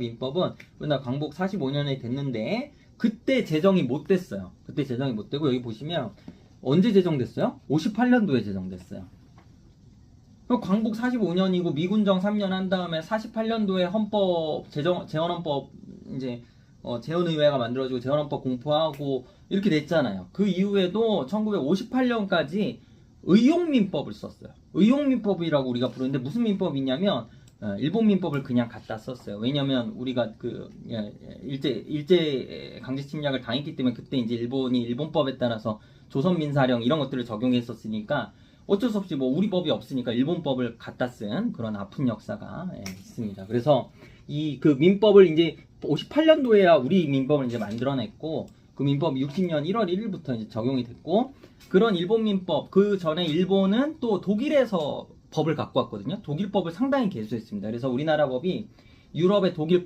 민법은 우리나라 광복 45년에 됐는데 그때 제정이 못 됐어요. 그때 제정이 못 되고 여기 보시면 언제 제정됐어요? 58년도에 제정됐어요. 광복 45년이고 미군정 3년 한 다음에 48년도에 헌법 제정 재헌헌법 이제 어, 재헌의회가 만들어지고 재헌헌법 공포하고 이렇게 됐잖아요. 그 이후에도 1958년까지 의용민법을 썼어요. 의용민법이라고 우리가 부르는데 무슨 민법이냐면 어, 일본 민법을 그냥 갖다 썼어요. 왜냐면 우리가 그 예, 예, 일제 일제 강제 침략을 당했기 때문에 그때 이제 일본이 일본법에 따라서 조선 민사령 이런 것들을 적용했었으니까 어쩔 수 없이 뭐 우리 법이 없으니까 일본 법을 갖다 쓴 그런 아픈 역사가 예, 있습니다. 그래서 이 그 민법을 이제 58년도에야 우리 민법을 이제 만들어냈고 그 민법이 60년 1월 1일부터 이제 적용이 됐고 그런 일본 민법 그 전에 일본은 또 독일에서 법을 갖고 왔거든요. 독일 법을 상당히 개수했습니다. 그래서 우리나라 법이 유럽의 독일